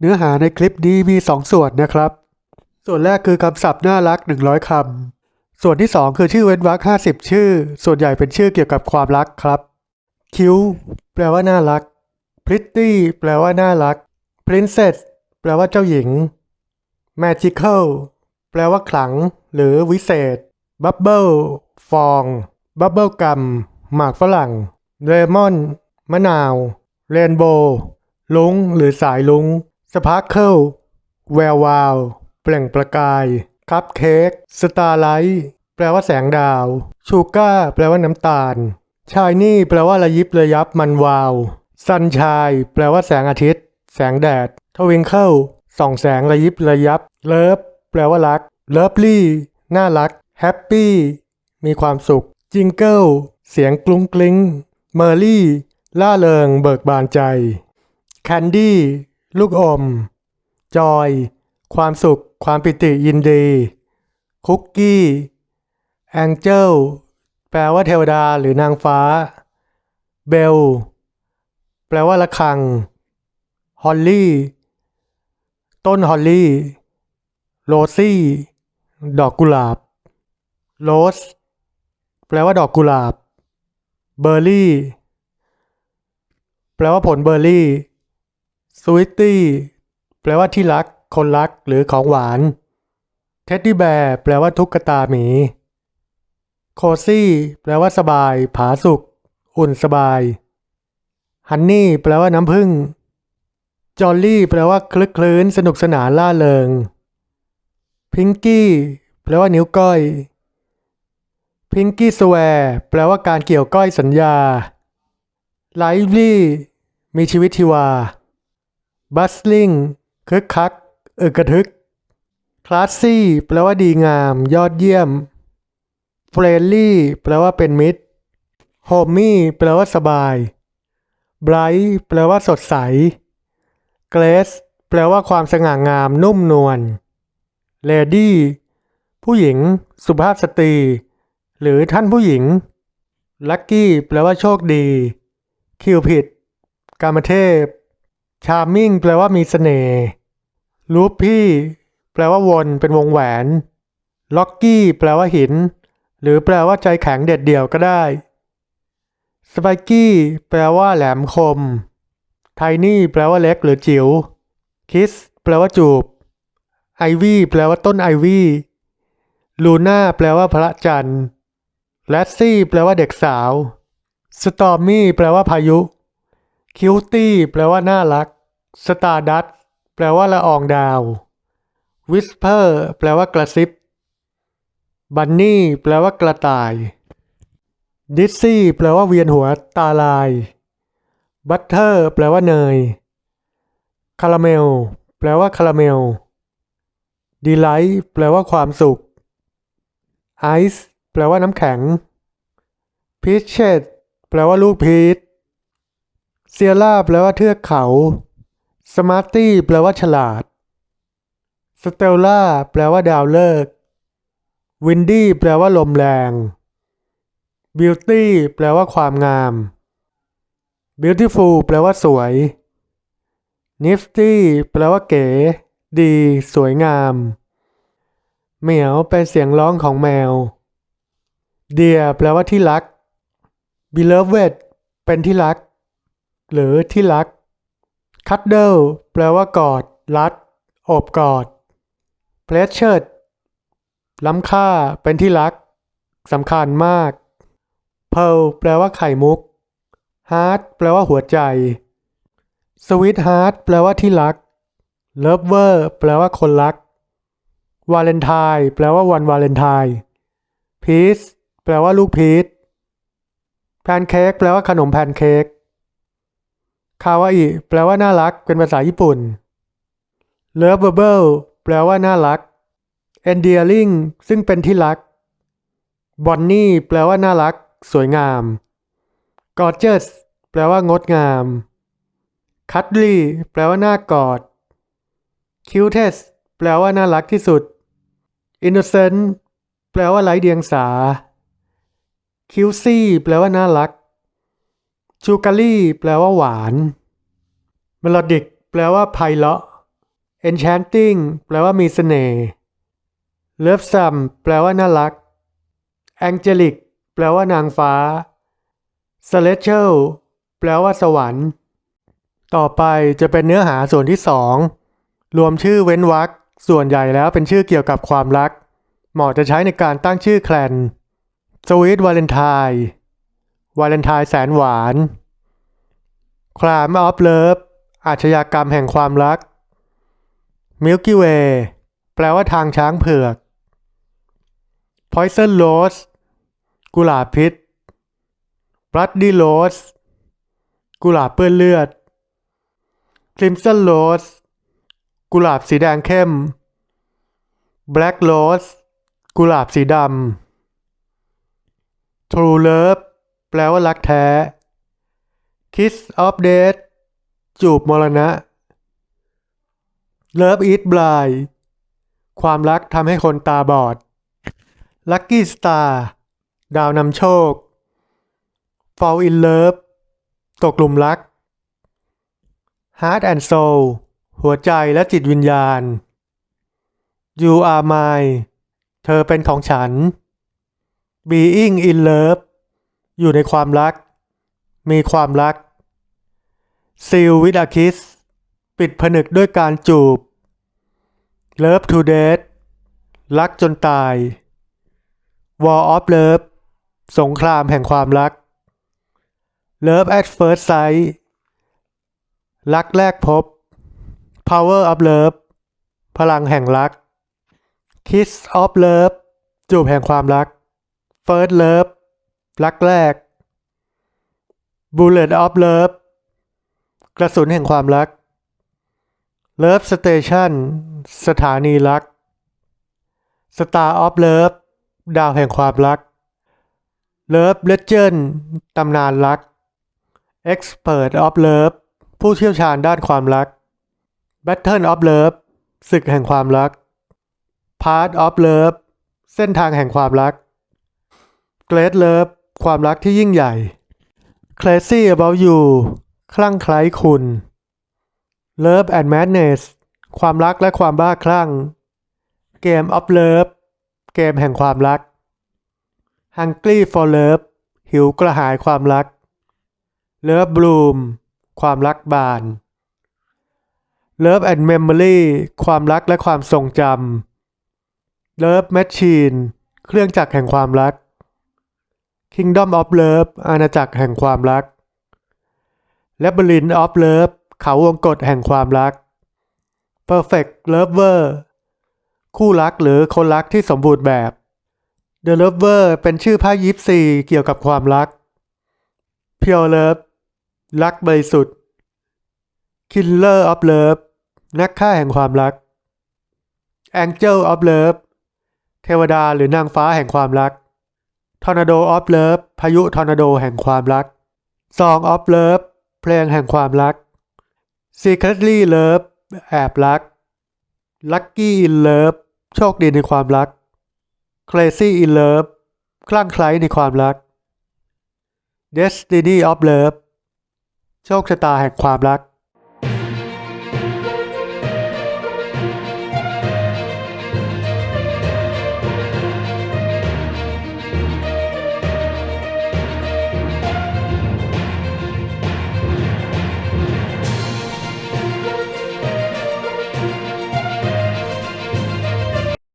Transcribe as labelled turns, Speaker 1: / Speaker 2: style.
Speaker 1: เนื้อหาในคลิปนี้มี 2 ส่วนนะครับ ส่วนแรกคือคำศัพท์น่ารัก 100คำส่วนที่ 2 คือชื่อเว้นวรรค50 ชื่อ ส่วนใหญ่เป็นชื่อเกี่ยวกับความรักครับ คิ้วแปลว่าน่ารัก pretty แปลว่าน่ารัก princess แปลว่าเจ้าหญิง magical แปลว่าขลัง หรือวิเศษ bubble ฟอง bubble gum หมากฝรั่ง lemon มะนาว rainbow ลุงหรือสายลุง sparkle แวววาวเปล่งประกาย คัพเค้กสตาร์ไลท์แปลว่าแสงดาว ชูก้าแปลว่าน้ำตาล ชายนี่แปลว่าระยิบระยับมันวาว ซันชายแปลว่าแสงอาทิตย์ แสงแดด ทวิงเคิลส่องแสงระยิบระยับ เลิฟแปลว่ารัก เลิฟลี่ น่ารัก แฮปปี้ มีความสุข จิงเกิล เสียงกรุ้งกริ้ง เมอร์รี่ ล่าเริง เบิกบานใจ แคนดี้ ลูกอม จอย ความสุข ความปิติยินดี คุกกี้แองเจิลแปลว่าเทวดาหรือนางฟ้า เบล แปลว่าระฆัง ฮอลลี่ ต้นฮอลลี่ โรซี่ ดอกกุหลาบ โรส แปลว่าดอกกุหลาบ เบอร์รี่ แปลว่าผลเบอร์รี่ สวิตตี้แปลว่าที่รัก คนรักหรือของหวาน เท็ดดี้แบร์แปลว่าทุกตาหมี โคซี่ แปลว่าสบาย ผาสุก อุ่นสบาย ฮันนี่ แปลว่าน้ำผึ้ง จอลลี่ แปลว่าคลึกคลื้น สนุกสนานล่าเริง พิงกี้ แปลว่านิ้วก้อย พิงกี้สแวร์แปลว่าการเกี่ยวก้อยสัญญาไลฟ์ลี่มีชีวิตชีวา บัสลิงคึกคักอึกกระทึก คลาสซี่แปลว่าดีงาม ยอดเยี่ยมเฟรนลี่แปลว่าเป็นมิตรโฮมมี่แปลว่าสบายไบรท์แปลว่าสดใสเกรสแปลว่าความสง่างามนุ่มนวลเลดี้ผู้หญิง สุภาพสตรี หรือท่านผู้หญิงลัคกี้แปลว่าโชคดี คิวผิด กามเทพ ชาร์มิ่งแปลว่ามีเสน่ห์ลูปพี่ แปลว่าวนเป็นวงแหวนล็อกกี้แปลว่าหิน หรือแปลว่าใจแข็งเด็ดเดี่ยวก็ได้สไปกี้แปลว่าแหลมคมไทนี่แปลว่าเล็กหรือจิ๋วคิสแปลว่าจูบไอวี่แปลว่าต้นไอวี่ลูน่าแปลว่าพระจันทร์แลสซี่แปลว่าเด็กสาวสตอมมี่แปลว่าพายุ คิวตี้แปลว่าน่ารักสตาร์ดัตแปลว่าละอองดาววิสเพอร์แปลว่ากระซิบบันนี่แปลว่ากระต่ายดิซซี่แปลว่าเวียนหัวตาลายบัตเตอร์แปลว่าเนยคาราเมล แปลว่าคาราเมลดีไลท์แปลว่าความสุขไอซ์แปลว่าน้ำแข็งพีชเชดแปลว่าลูกพีช เซียร่าแปลว่าเทือกเขา สมาร์ตี้แปลว่าฉลาด สเตลล่าแปลว่าดาวฤกษ์ วินดี้แปลว่าลมแรง บิวตี้แปลว่าความงาม beautiful แปลว่าสวย nifty แปลว่าเก๋ ดี สวยงาม เหมียวเป็นเสียงร้องของแมว เดียแปลว่าที่รัก beloved เป็นที่รัก หรือที่รัก cuddle แปลว่ากอด รัดโอบกอด pleasure ล้ำค่าเป็นที่รักสำคัญมาก Pear แปลว่าไข่มุก heart แปลว่าหัวใจ sweetheart แปลว่าที่รัก lover แปลว่าคนรักวาเลนไทน์แปลว่าวันวาเลนไทน์พีชแปลว่าลูกพีชแพนเค้กแปลว่าขนมแพนเค้ก คาวาอิแปลว่าน่ารัก เป็นภาษาญี่ปุ่นเลิฟเบิลแปลว่าน่ารัก endearing ซึ่งเป็นที่รักบอนนี่แปลว่าน่ารัก สวยงาม gorgeous แปลว่างดงาม cuddly แปลว่าน่ากอด cutest แปลว่าน่ารักที่สุด innocent แปลว่าไร้เดียงสา cutie แปลว่าน่ารัก sugarly แปลว่าหวาน melodic แปลว่าไพเราะ enchanting แปลว่ามีเสน่ห์ lovesome แปลว่าน่ารัก angelic แปลว่านางฟ้า celestial แปลว่าสวรรค์ ต่อไปจะเป็นเนื้อหาส่วนที่สองรวมชื่อเว้นวรรคส่วนใหญ่แล้วเป็นชื่อเกี่ยวกับความรัก เหมาะจะใช้ในการตั้งชื่อแคลน Sweet Valentine วาเลนไทน์ วาเลนไทน์แสนหวาน Crime of Love อาชญากรรมแห่งความรัก Milky Way แปลว่าทางช้างเผือก Poison Rose กุหลาบพิษ Bloody Rose กุหลาบเปื้อนเลือด Crimson Rose กุหลาบสีแดงเข้ม Black Rose กุหลาบสีดำ True Love แปลว่ารักแท้ Kiss of Death จูบมรณะ Love is blind ความรักทำให้คนตาบอด Lucky Star ดาวนำโชค Fall in Love ตกหลุมรัก Heart and Soul หัวใจและจิตวิญญาณ You are mine เธอเป็นของฉัน Being in love อยู่ในความรัก มีความรัก Seal with a kiss ปิดผนึกด้วยการจูบ Love to death รักจนตาย War of love สงครามแห่งความรัก Love at first sight รักแรกพบ Power of love พลังแห่งรัก Kiss of love จูบแห่งความรัก First love รักแรก Bullet of love กระสุนแห่งความรัก Love Station สถานีรัก Star of love ดาวแห่งความรัก Love Legend ตำนานรัก Expert of love ผู้เชี่ยวชาญด้านความรัก Battle of love ศึกแห่งความรัก Part of love เส้นทางแห่งความรัก Great love ความรักที่ยิ่งใหญ่ Crazy about you คลั่งไคล้คุณ Love and madness ความรักและความบ้าคลั่ง Game of love เกมแห่งความรัก Hungry for love หิวกระหายความรัก Love bloom ความรักบาน Love and memory ความรักและความทรงจำ Love machine เครื่องจักรแห่งความรัก Kingdom of Love อาณาจักรแห่งความรัก Labyrinth of Love เขาวงกฏแห่งความรัก Perfect Lover คู่รักหรือคนรักที่สมบูรณ์แบบ The Lover เป็นชื่อไพ่ยิปซีเกี่ยวกับความรัก Pure Love รักบริสุทธิ์ Killer of Love นักฆ่าแห่งความรัก Angel of Love เทวดาหรือนางฟ้าแห่งความรัก Tornado of Love พายุทอร์นาโดแห่งความรัก Song of Love เพลงแห่งความรัก Secretly Love แอบรัก Lucky in Love โชคดีในความรัก Crazy in Love คลั่งไคล้ในความรัก Destiny of Love โชคชะตาแห่งความรัก